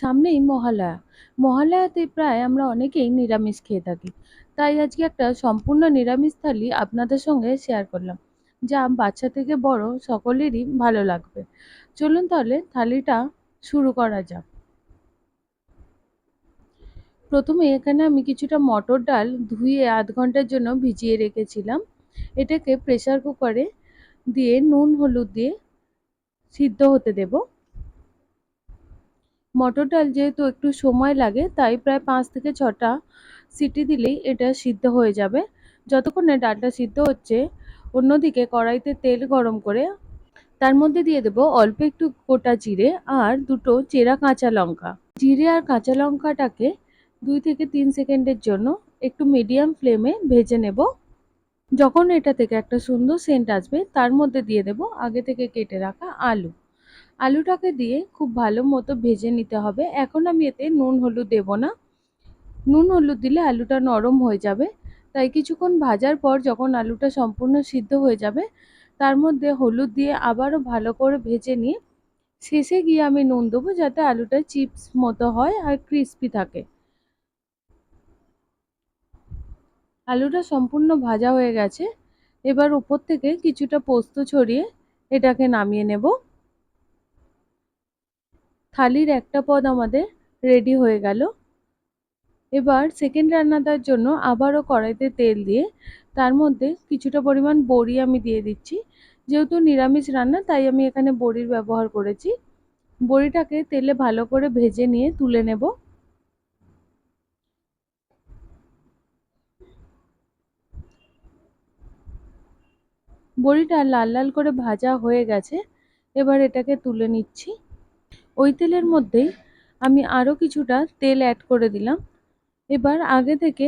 সামনেই মহালয়া। মহালয়াতে প্রায় আমরা অনেকেই নিরামিষ খেয়ে থাকি। তাই আজকে একটা সম্পূর্ণ নিরামিষ থালি আপনাদের সঙ্গে শেয়ার করলাম, যা বাচ্চা থেকে বড় সকলেরই ভালো লাগবে। চলুন তাহলে থালিটা শুরু করা যাক। প্রথমে এখানে আমি কিছুটা মটর ডাল ধুয়ে আধ ঘণ্টার জন্য ভিজিয়ে রেখেছিলাম। এটাকে প্রেসার কুকারে দিয়ে নুন, হলুদ দিয়ে সিদ্ধ হতে দেবো। মটর ডাল যেহেতু একটু সময় লাগে, তাই প্রায় পাঁচ থেকে ছটা সিটি দিলেই এটা সিদ্ধ হয়ে যাবে। যতক্ষণে ডালটা সিদ্ধ হচ্ছে, অন্যদিকে কড়াইতে তেল গরম করে তার মধ্যে দিয়ে দেবো অল্প একটু গোটা জিরে আর দুটো চেরা কাঁচা লঙ্কা। জিরে আর কাঁচা লঙ্কাটাকে দুই থেকে তিন সেকেন্ডের জন্য একটু মিডিয়াম ফ্লেমে ভেজে নেব। যখন এটা থেকে একটা সুন্দর সেন্ট আসবে, তার মধ্যে দিয়ে দেব আগে থেকে কেটে রাখা আলু। আলুটাকে দিয়ে খুব ভালো মতো ভেজে নিতে হবে। এখন আমি এতে নুন হলুদ দেব না। নুন হলুদ দিলে আলুটা নরম হয়ে যাবে। তাই কিছুক্ষণ ভাজার পর যখন আলুটা সম্পূর্ণ সিদ্ধ হয়ে যাবে, তার মধ্যে হলুদ দিয়ে আবারও ভালো করে ভেজে নিয়ে শেষে গিয়ে আমি নুন দেবো যাতে আলুটা চিপস মতো হয় আর ক্রিস্পি থাকে। আলুটা সম্পূর্ণ ভাজা হয়ে গেছে। এবার উপর থেকে কিছুটা পোস্ত ছড়িয়ে এটাকে নামিয়ে নেব। থালির একটা পদ আমাদের রেডি হয়ে গেল। এবার সেকেন্ড রান্নাটার জন্য আবারও কড়াইতে তেল দিয়ে তার মধ্যে কিছুটা পরিমাণ বড়ি আমি দিয়ে দিচ্ছি। যেহেতু নিরামিষ রান্না, তাই আমি এখানে বড়ির ব্যবহার করেছি। বড়িটাকে তেলে ভালো করে ভেজে নিয়ে তুলে নেব। বড়িটা লাল লাল করে ভাজা হয়ে গেছে। এবার এটাকে তুলে নিচ্ছি। ওই তেলের মধ্যেই আমি আরও কিছুটা তেল অ্যাড করে দিলাম। এবার আগে থেকে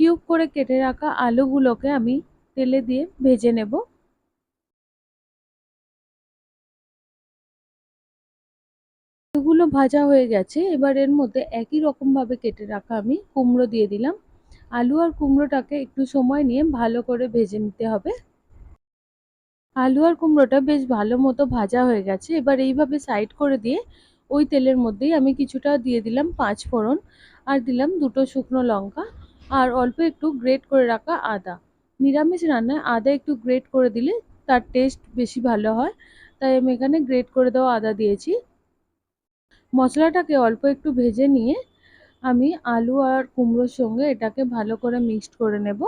কিউব করে কেটে রাখা আলুগুলোকে আমি তেলে দিয়ে ভেজে নেব। আলুগুলো ভাজা হয়ে গেছে, এবার এর মধ্যে একই রকমভাবে কেটে রাখা আমি কুমড়ো দিয়ে দিলাম। আলু আর কুমড়োটাকে একটু সময় নিয়ে ভালো করে ভেজে নিতে হবে। আলু আর কুমড়োটা বেশ ভালো মতো ভাজা হয়ে গেছে। এবার এইভাবে সাইড করে দিয়ে ওই তেলের মধ্যেই আমি কিছুটা দিয়ে দিলাম পাঁচ ফোড়ন আর দিলাম দুটো শুকনো লঙ্কা আর অল্প একটু গ্রেট করে রাখা আদা। নিরামিষ রান্নায় আদা একটু গ্রেট করে দিলে তার টেস্ট বেশি ভালো হয়, তাই আমি এখানে গ্রেট করে দেওয়া আদা দিয়েছি। মশলাটাকে অল্প একটু ভেজে নিয়ে আমি আলু আর কুমড়োর সঙ্গে এটাকে ভালো করে মিক্সড করে নেব।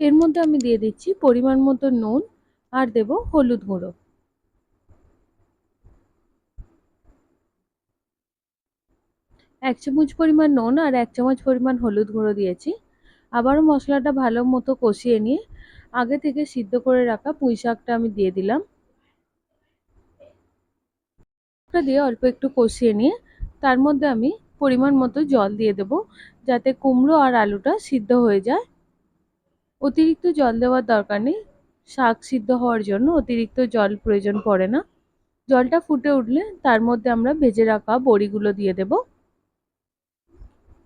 এর মধ্যে আমি দিয়ে দিচ্ছি পরিমাণ মতো নুন আর দেব হলুদ গুঁড়ো। এক চামচ পরিমাণ নুন আর এক চামচ পরিমাণ হলুদ গুঁড়ো দিয়েছি। আবারও মশলাটা ভালো মতো কষিয়ে নিয়ে আগে থেকে সিদ্ধ করে রাখা পুঁই শাকটা আমি দিয়ে দিলাম। দিয়ে অল্প একটু কষিয়ে নিয়ে তার মধ্যে আমি পরিমাণ মতো জল দিয়ে দেব যাতে কুমড়ো আর আলুটা সিদ্ধ হয়ে যায়। অতিরিক্ত জল দেওয়ার দরকার নেই। শাক সিদ্ধ হওয়ার জন্য অতিরিক্ত জল প্রয়োজন পড়ে না। জলটা ফুটে উঠলে তার মধ্যে আমরা ভেজে রাখা বড়িগুলো দিয়ে দেব।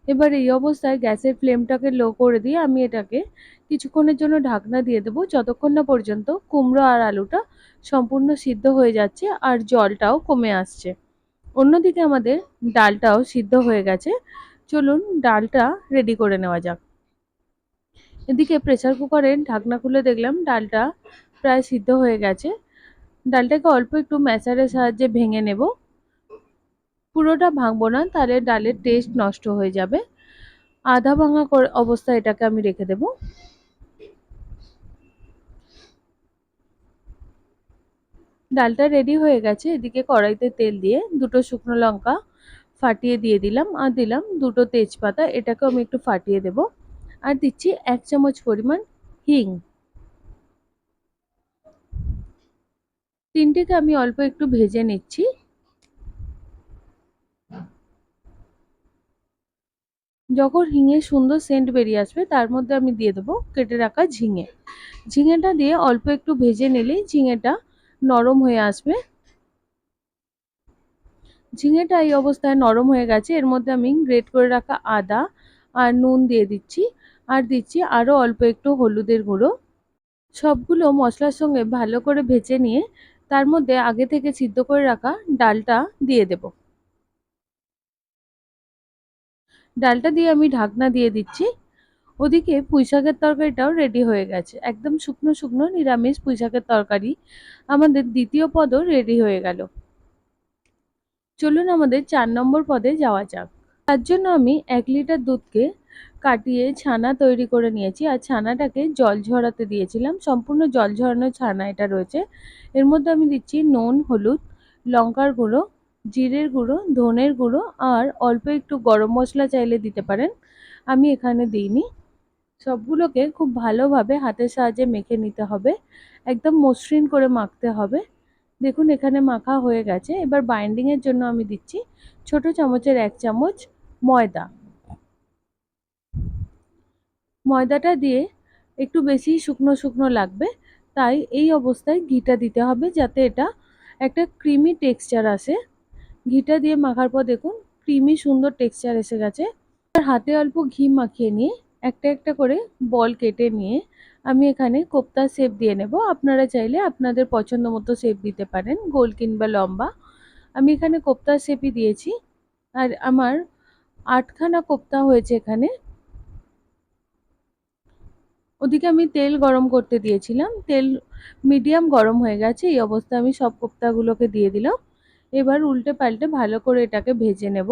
এবার এই অবস্থায় গ্যাসের ফ্লেমটাকে লো করে দিয়ে আমি এটাকে কিছুক্ষণের জন্য ঢাকনা দিয়ে দেবো, যতক্ষণ না পর্যন্ত কুমড়ো আর আলুটা সম্পূর্ণ সিদ্ধ হয়ে যাচ্ছে আর জলটাও কমে আসছে। অন্যদিকে আমাদের ডালটাও সিদ্ধ হয়ে গেছে। চলুন ডালটা রেডি করে নেওয়া যাক। এদিকে প্রেসার কুকারের ঢাকনা খুলে দেখলাম ডালটা প্রায় সিদ্ধ হয়ে গেছে। ডালটাকে অল্প একটু ম্যাশারের সাহায্যে ভেঙে নেব। পুরোটা ভাঙবো না, তাহলে ডালের টেস্ট নষ্ট হয়ে যাবে। আধা ভাঙা অবস্থায় এটাকে আমি রেখে দেব। ডালটা রেডি হয়ে গেছে, এদিকে কড়াইতে তেল দিয়ে দুটো শুকনো লঙ্কা ফাটিয়ে দিয়ে দিলাম আর দিলাম দুটো তেজপাতা, এটাকেও আমি একটু ফাটিয়ে দেব। আর দিচ্ছি এক চামচ পরিমাণ হিং। তিনটেকে আমি অল্প একটু ভেজে নিচ্ছি। যখন হিঙের সুন্দর সেন্ট বেরিয়ে আসবে, তার মধ্যে আমি দিয়ে দেবো কেটে রাখা ঝিঙে। ঝিঙেটা দিয়ে অল্প একটু ভেজে নিলেই ঝিঙেটা নরম হয়ে আসবে। ঝিঙেটা এই অবস্থায় নরম হয়ে গেছে, এর মধ্যে আমি গ্রেট করে রাখা আদা আর নুন দিয়ে দিচ্ছি। আর দিচ্ছি আরও অল্প একটু হলুদের গুঁড়ো। সবগুলো মশলার সঙ্গে ভালো করে ভেজে নিয়ে তার মধ্যে আগে থেকে সিদ্ধ করে রাখা ডালটা দিয়ে দেব। ডালটা দিয়ে আমি ঢাকনা দিয়ে দিচ্ছি। ওদিকে পুঁইশাকের তরকারিটাও রেডি হয়ে গেছে। একদম শুকনো শুকনো নিরামিষ পুঁইশাকের তরকারি আমাদের দ্বিতীয় পদও রেডি হয়ে গেল। চলুন আমাদের চার নম্বর পদে যাওয়া যাক। তার জন্য আমি এক লিটার দুধকে কাটিয়ে ছানা তৈরি করে নিয়েছি আর ছানাটাকে জল ঝরাতে দিয়েছিলাম। সম্পূর্ণ জল ঝরানো ছানা এটা রয়েছে। এর মধ্যে আমি দিচ্ছি নুন, হলুদ, লঙ্কার গুঁড়ো, জিরের গুঁড়ো, ধনের গুঁড়ো আর অল্প একটু গরম মশলা চাইলে দিতে পারেন। আমি এখানে দিইনি। সবগুলোকে খুব ভালোভাবে হাতের সাহায্যে মেখে নিতে হবে। একদম মসৃণ করে মাখতে হবে। দেখুন এখানে মাখা হয়ে গেছে। এবার বাইন্ডিংয়ের জন্য আমি দিচ্ছি ছোট চামচের এক চামচ ময়দা। ময়দাটা দিয়ে একটু বেশি শুকনো শুকনো লাগবে, তাই এই অবস্থায় ঘিটা দিতে হবে যাতে এটা একটা ক্রিমি টেক্সচার আসে। ঘিটা দিয়ে মাখার পর দেখুন, ক্রিমি সুন্দর টেক্সচার এসে গেছে। আর হাতে অল্প ঘি মাখিয়ে নিয়ে একটা একটা করে বল কেটে নিয়ে আমি এখানে কোপ্তা শেপ দিয়ে নেব। আপনারা চাইলে আপনাদের পছন্দ মতো শেপ দিতে পারেন গোল কিংবা লম্বা। আমি এখানে কোপ্তা শেপই দিয়েছি। আর আমার আটখানা কোপ্তা হয়েছে এখানে। ওদিকে আমি তেল গরম করতে দিয়েছিলাম। তেল মিডিয়াম গরম হয়ে গেছে, এই অবস্থায় আমি সব কোপ্তাগুলোকে দিয়ে দিলাম। এবার উল্টে পাল্টে ভালো করে এটাকে ভেজে নেব।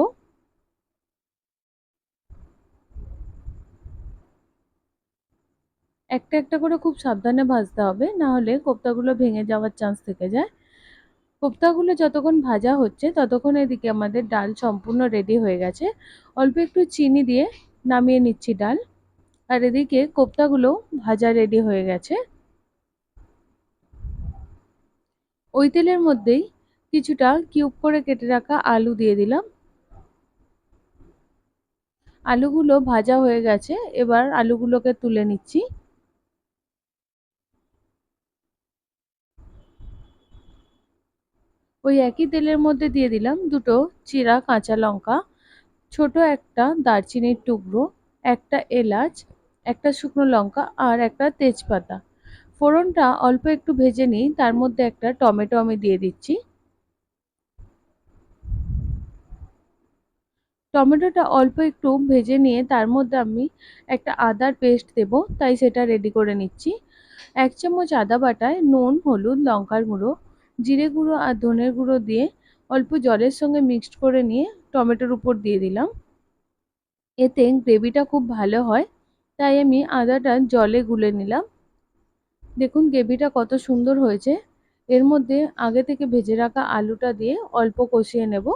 একটা একটা করে খুব সাবধানে ভাজতে হবে, না হলে কোপ্তাগুলো ভেঙে যাওয়ার চান্স থেকে যায়। কোপ্তাগুলো যতক্ষণ ভাজা হচ্ছে, ততক্ষণ এদিকে আমাদের ডাল সম্পূর্ণ রেডি হয়ে গেছে। অল্প একটু চিনি দিয়ে নামিয়ে নিচ্ছি ডাল। আর এদিকে কোপ্তাগুলো ভাজা রেডি হয়ে গেছে। ওই তেলের মধ্যেই কিছুটা কিউব করে কেটে রাখা আলু দিয়ে দিলাম। আলুগুলো ভাজা হয়ে গেছে, এবার আলুগুলোকে তুলে নিচ্ছি। ওই একই তেলের মধ্যে দিয়ে দিলাম দুটো চিরা কাঁচা লঙ্কা, ছোট একটা দারচিনির টুকরো, একটা এলাচ একটা শুকনো লঙ্কা আর একটা তেজপাতা। ফোড়নটা অল্প একটু ভেজে নিই, তার মধ্যে একটা টমেটো আমি দিয়ে দিচ্ছি। টমেটোটা অল্প একটু ভেজে নিয়ে, তার মধ্যে আমি একটা আদার পেস্ট দেব, তাই সেটা রেডি করে নিচ্ছি। এক চামচ আদা বাটায় নুন, হলুদ, লঙ্কার গুঁড়ো, জিরে গুঁড়ো আর ধনের গুঁড়ো দিয়ে অল্প জলের সঙ্গে মিক্সড করে নিয়ে টমেটোর উপর দিয়ে দিলাম। এতে গ্রেভিটা খুব ভালো হয়। তাই আমি আদাটা জলে গুলে নিলাম। দেখুন গ্রেভিটা কত সুন্দর হয়েছে। এর মধ্যে আগে থেকে ভেজে রাখা আলুটা দিয়ে অল্প কষিয়ে নেব।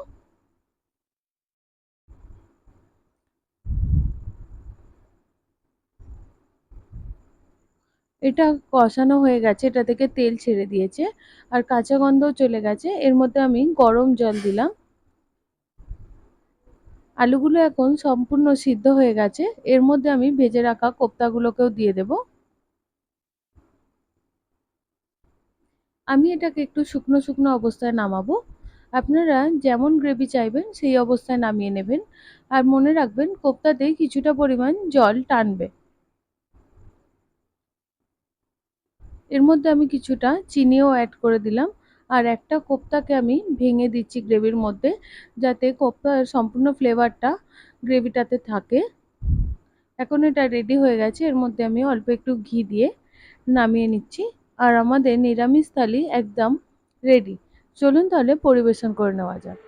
এটা কষানো হয়ে গেছে, এটা থেকে তেল ছেড়ে দিয়েছে। আর কাঁচা গন্ধও চলে গেছে। এর মধ্যে আমি গরম জল দিলাম। আলুগুলো এখন সম্পূর্ণ সিদ্ধ হয়ে গেছে। এর মধ্যে আমি ভেজে রাখা কোপ্তাগুলোকেও দিয়ে দেব। আমি এটাকে একটু শুকনো শুকনো অবস্থায় নামাবো। আপনারা যেমন গ্রেভি চাইবেন, সেই অবস্থায় নামিয়ে নেবেন। আর মনে রাখবেন, কোপ্তাতে কিছুটা পরিমাণ জল টানবে। এর মধ্যে আমি কিছুটা চিনিও অ্যাড করে দিলাম। আর একটা কোপ্তাকে আমি ভেঙে দিচ্ছি গ্রেভির মধ্যে, যাতে কোপ্তার সম্পূর্ণ ফ্লেভারটা গ্রেভিটাতে থাকে। এখন এটা রেডি হয়ে গেছে, এর মধ্যে আমি অল্প একটু ঘি দিয়ে নামিয়ে নিচ্ছি। আর আমাদের নিরামিষ থালি একদম রেডি চলুন তাহলে পরিবেশন করে নেওয়া যাক।